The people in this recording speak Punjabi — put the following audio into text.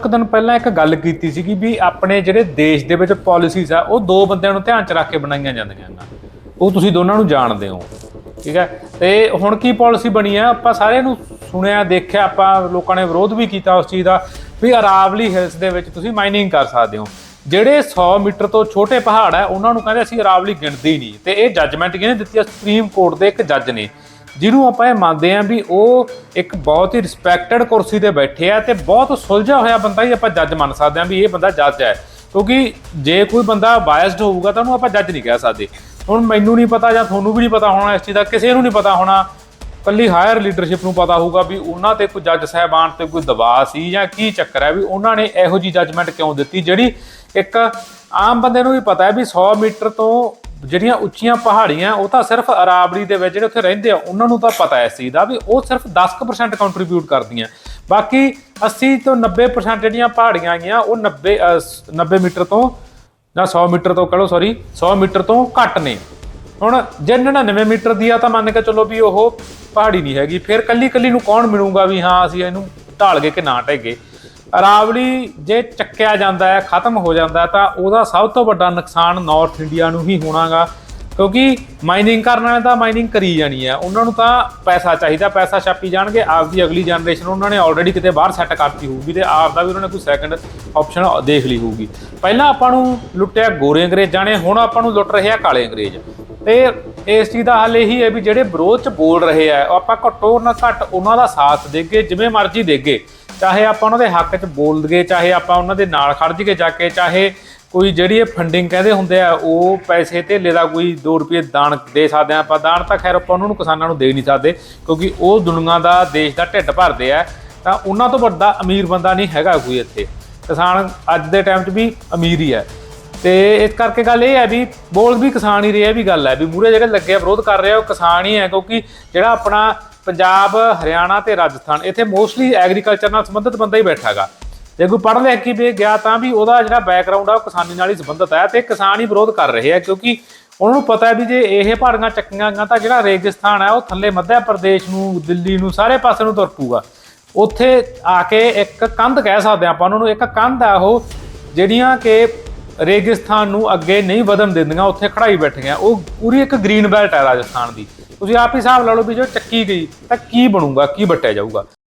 ਕੁ ਦਿਨ ਪਹਿਲਾਂ ਇੱਕ ਗੱਲ ਕੀਤੀ ਸੀ ਵੀ ਆਪਣੇ ਜਿਹੜੇ ਦੇਸ਼ ਦੇ ਵਿੱਚ ਪਾਲਿਸੀਜ਼ ਆ, ਉਹ ਦੋ ਬੰਦਿਆਂ ਨੂੰ ਧਿਆਨ ਚ ਰੱਖ ਕੇ ਬਣਾਈਆਂ ਜਾਂਦੀਆਂ ਨੇ ਉਹ ਤੁਸੀਂ ਦੋਨਾਂ ਨੂੰ ਜਾਣਦੇ ਹੋ, ਠੀਕ ਹੈ? ਤੇ ਹੁਣ ਕੀ ਪਾਲਿਸੀ ਬਣੀ ਆ? ਆਪਾਂ ਸਾਰਿਆਂ ਨੂੰ ਸੁਣਿਆ, ਦੇਖਿਆ, ਆਪਾਂ ਲੋਕਾਂ ਨੇ ਵਿਰੋਧ ਵੀ ਕੀਤਾ ਉਸ ਚੀਜ਼ ਦਾ ਵੀ ਅਰਾਵਲੀ ਹਿਲਸ ਦੇ ਵਿੱਚ ਤੁਸੀਂ ਮਾਈਨਿੰਗ ਕਰ ਸਕਦੇ ਹੋ। ਜਿਹੜੇ 100 ਮੀਟਰ ਤੋਂ ਛੋਟੇ ਪਹਾੜ ਆ, ਉਹਨਾਂ ਨੂੰ ਕਹਿੰਦੇ ਅਸੀਂ ਅਰਾਵਲੀ ਗਿਣਦੇ ਹੀ ਨਹੀਂ। ਤੇ ਇਹ ਜੱਜਮੈਂਟ ਕਿਹਨੇ ਦਿੱਤੀ ਆ? ਸੁਪਰੀਮ ਕੋਰਟ ਦੇ ਇੱਕ ਜੱਜ ਨੇ। ਜਿਹਨੂੰ ਆਪਾਂ ਇਹ ਮੰਨਦੇ ਆਂ ਵੀ ਉਹ ਇੱਕ ਬਹੁਤ ਹੀ ਰਿਸਪੈਕਟਡ ਕੁਰਸੀ ਤੇ ਬੈਠੇ ਆ ਤੇ ਬਹੁਤ ਸੁਲਝਿਆ ਹੋਇਆ ਬੰਦਾ ਹੀ ਆਪਾਂ ਜੱਜ ਮੰਨ ਸਕਦੇ ਆਂ ਵੀ ਇਹ ਬੰਦਾ ਜੱਜ ਹੈ। ਕਿਉਂਕਿ ਜੇ ਕੋਈ ਬੰਦਾ ਬਾਇਸਡ ਹੋਊਗਾ ਤਾਂ ਉਹਨੂੰ ਆਪਾਂ ਜੱਜ ਨਹੀਂ ਕਹਿ ਸਕਦੇ। ਹੁਣ ਮੈਨੂੰ ਨਹੀਂ ਪਤਾ ਜਾਂ ਤੁਹਾਨੂੰ ਵੀ ਨਹੀਂ ਪਤਾ ਹੋਣਾ ਇਸ ਚੀਜ਼ ਦਾ, ਕਿਸੇ ਨੂੰ ਨਹੀਂ ਪਤਾ ਹੋਣਾ। ਕੱਲੀ ਹਾਇਰ ਲੀਡਰਸ਼ਿਪ ਨੂੰ ਪਤਾ ਹੋਊਗਾ ਵੀ ਉਹਨਾਂ ਤੇ ਕੋਈ ਜੱਜ ਸਾਹਿਬਾਨ ਤੇ ਕੋਈ ਦਬਾਅ ਸੀ ਜਾਂ ਕੀ ਚੱਕਰ ਹੈ ਵੀ ਉਹਨਾਂ ਨੇ ਇਹੋ ਜੀ ਜੱਜਮੈਂਟ ਕਿਉਂ ਦਿੱਤੀ, ਜਿਹੜੀ ਇੱਕ ਆਮ ਬੰਦੇ ਨੂੰ ਵੀ ਪਤਾ ਹੈ ਵੀ 100 ਮੀਟਰ ਤੋਂ ਜਿਹੜੀਆਂ ਉੱਚੀਆਂ ਪਹਾੜੀਆਂ ਉਹ ਤਾਂ ਸਿਰਫ ਅਰਾਬੜੀ ਦੇ ਵਿੱਚ ਜਿਹੜੇ ਉੱਥੇ ਰਹਿੰਦੇ ਆ ਉਹਨਾਂ ਨੂੰ ਤਾਂ ਪਤਾ ਹੈ ਇਸ ਚੀਜ਼ ਦਾ ਵੀ ਉਹ ਸਿਰਫ 10% ਕੰਟਰੀਬਿਊਟ ਕਰਦੀਆਂ। ਬਾਕੀ 80 ਤੋਂ 90% ਜਿਹੜੀਆਂ ਪਹਾੜੀਆਂ ਆਈਆਂ ਉਹ 90 ਅਹ, 90 ਮੀਟਰ ਤੋਂ ਜਾਂ 100 ਮੀਟਰ ਤੋਂ ਕਹੋ ਸੌਰੀ 100 ਮੀਟਰ ਤੋਂ ਘੱਟ ਨੇ। ਹੁਣ ਜੇ 99 ਮੀਟਰ ਦੀ ਆ ਤਾਂ ਮੰਨ ਕੇ ਚੱਲੋ ਵੀ ਉਹ ਪਹਾੜੀ ਨਹੀਂ ਹੈਗੀ ਫਿਰ ਕੱਲੀ ਕੱਲੀ ਨੂੰ ਕੌਣ ਮਿਲੂਗਾ ਵੀ ਹਾਂ ਅਸੀਂ ਇਹਨੂੰ ਢਾਲ ਗਏ ਕਿ ਨਾ ਢੇਗੇ ਅਰਾਵਲੀ ਜੇ ਚੱਕਿਆ ਜਾਂਦਾ ਹੈ, ਖਤਮ ਹੋ ਜਾਂਦਾ ਤਾਂ ਉਹਦਾ ਸਭ ਤੋਂ ਵੱਡਾ ਨੁਕਸਾਨ ਨਾਰਥ ਇੰਡੀਆ ਨੂੰ ਹੀ ਹੋਣਾਗਾ। ਕਿਉਂਕਿ ਮਾਈਨਿੰਗ ਕਰਨ ਵਾਲੇ ਤਾਂ ਮਾਈਨਿੰਗ ਕਰੀ ਜਾਣੀ ਹੈ। ਉਹਨਾਂ ਨੂੰ ਤਾਂ ਪੈਸਾ ਚਾਹੀਦਾ, ਪੈਸਾ ਛਾਪੀ ਜਾਣਗੇ। ਆਪਦੀ ਅਗਲੀ ਜਨਰੇਸ਼ਨ ਉਹਨਾਂ ਨੇ ਆਲਰੇਡੀ ਕਿਤੇ ਬਾਹਰ ਸੈੱਟ ਕਰਤੀ ਹੋਊਗੀ ਤੇ ਆਪ ਦਾ ਵੀ ਉਹਨਾਂ ਨੇ ਕੋਈ ਸੈਕੰਡ ਆਪਸ਼ਨ ਦੇਖ ਲਈ ਹੋਊਗੀ। ਪਹਿਲਾਂ ਆਪਾਂ ਨੂੰ ਲੁੱਟਿਆ ਗੋਰੇ ਅੰਗਰੇਜ਼ਾਂ ਨੇ, ਹੁਣ ਆਪਾਂ ਨੂੰ ਲੁੱਟ ਰਹੇ ਆ ਕਾਲੇ ਅੰਗਰੇਜ਼। ਤੇ ਇਸ ਚੀਜ਼ ਦਾ ਹੱਲ ਇਹੀ ਹੈ ਵੀ ਜਿਹੜੇ ਵਿਰੋਧ ਚ ਬੋਲ ਰਹੇ ਆ, ਉਹ ਆਪਾਂ ਘੱਟੋ ਨਾ ਘੱਟ ਉਹਨਾਂ ਦਾ ਸਾਥ ਦੇਗੇ, ਜਿਵੇਂ ਮਰਜ਼ੀ ਦੇਗੇ। ਚਾਹੇ ਆਪਾਂ ਉਹਨਾਂ ਦੇ ਹੱਕ 'ਚ ਬੋਲ ਦਈਏ, ਚਾਹੇ ਆਪਾਂ ਉਹਨਾਂ ਦੇ ਨਾਲ ਖੜ ਜੀਏ ਜਾ ਕੇ, ਚਾਹੇ ਕੋਈ ਜਿਹੜੀ ਇਹ ਫੰਡਿੰਗ ਕਹਿੰਦੇ ਹੁੰਦੇ ਆ, ਉਹ ਪੈਸੇ ਧੇਲੇ ਦਾ ਕੋਈ 2 ਰੁਪਏ ਦਾਨ ਦੇ ਸਕਦੇ ਆ ਆਪਾਂ। ਦਾਨ ਤਾਂ ਖੈਰ ਆਪਾਂ ਉਹਨਾਂ ਨੂੰ ਕਿਸਾਨਾਂ ਨੂੰ ਦੇ ਨਹੀਂ ਸਕਦੇ, ਕਿਉਂਕਿ ਉਹ ਦੁਨੀਆ ਦਾ, ਦੇਸ਼ ਦਾ ਢਿੱਡ ਭਰਦੇ ਆ। ਤਾਂ ਉਹਨਾਂ ਤੋਂ ਵੱਡਾ ਅਮੀਰ ਬੰਦਾ ਨਹੀਂ ਹੈਗਾ ਕੋਈ ਇੱਥੇ। ਕਿਸਾਨ ਅੱਜ ਦੇ ਟਾਈਮ 'ਚ ਵੀ ਅਮੀਰ ਹੀ ਹੈ ਤੇ ਇਸ ਕਰਕੇ ਗੱਲ ਇਹ ਹੈ ਵੀ ਬੋਲ ਵੀ ਕਿਸਾਨ ਹੀ ਰਿਹਾ ਵੀ ਗੱਲ ਹੈ ਵੀ ਮੂਰੇ ਜਿਹੜੇ ਲੱਗੇ ਵਿਰੋਧ ਕਰ ਰਿਹਾ, ਉਹ ਕਿਸਾਨ ਹੀ ਹੈ ਕਿਉਂਕਿ ਜਿਹੜਾ ਆਪਣਾ ਪੰਜਾਬ, ਹਰਿਆਣਾ ਤੇ ਰਾਜਸਥਾਨ। ਇੱਥੇ ਮੋਸਟਲੀ ਐਗਰੀਕਲਚਰ ਨਾਲ ਸੰਬੰਧਿਤ ਬੰਦਾ ਹੀ ਬੈਠਾਗਾ ਜੇ ਕੋਈ ਪੜ੍ਹ ਲਿਖ ਕੇ ਵੀ ਗਿਆ ਤਾਂ ਵੀ ਉਹਦਾ ਜਿਹੜਾ ਬੈਕਗ੍ਰਾਉਂਡ ਆ ਉਹ ਕਿਸਾਨੀ ਨਾਲ ਹੀ ਸੰਬੰਧਿਤ ਹੈ ਤੇ ਕਿਸਾਨ ਹੀ ਵਿਰੋਧ ਕਰ ਰਹੇ ਆ ਕਿਉਂਕਿ ਉਹਨਾਂ ਨੂੰ ਪਤਾ ਹੈ ਵੀ ਜੇ ਇਹ ਪਹਾੜੀਆਂ ਚੱਕੀਆਂ ਗਈਆਂ ਤਾਂ ਜਿਹੜਾ ਰੇਗਿਸਤਾਨ ਹੈ ਉਹ ਥੱਲੇ ਮੱਧ ਪ੍ਰਦੇਸ਼ ਨੂੰ, ਦਿੱਲੀ ਨੂੰ, ਸਾਰੇ ਪਾਸੇ ਨੂੰ ਤੁਰ ਪੂਗਾ ਉੱਥੇ ਆ ਕੇ ਇੱਕ ਕੰਧ ਕਹਿ ਸਕਦੇ ਆਪਾਂ, ਉਹਨਾਂ ਨੂੰ ਇੱਕ ਕੰਧ ਆ ਉਹ ਜਿਹੜੀਆਂ ਕਿ ਰੇਗਿਸਤਾਨ ਨੂੰ ਅੱਗੇ ਨਹੀਂ ਵਧਣ ਦਿੰਦੀਆਂ, ਉੱਥੇ ਖੜਾਈ ਬੈਠੀਆਂ। ਉਹ ਪੂਰੀ ਇੱਕ ਗ੍ਰੀਨ ਬੈਲਟ ਹੈ ਰਾਜਸਥਾਨ ਦੀ। ਤੁਸੀਂ ਆਪ ਹੀ ਹਿਸਾਬ ਲਾ ਲਓ ਵੀ ਜੋ ਚੱਕੀ ਗਈ ਤਾਂ ਕੀ ਬਣੂਗਾ, ਕੀ ਵੱਟਿਆ ਜਾਊਗਾ।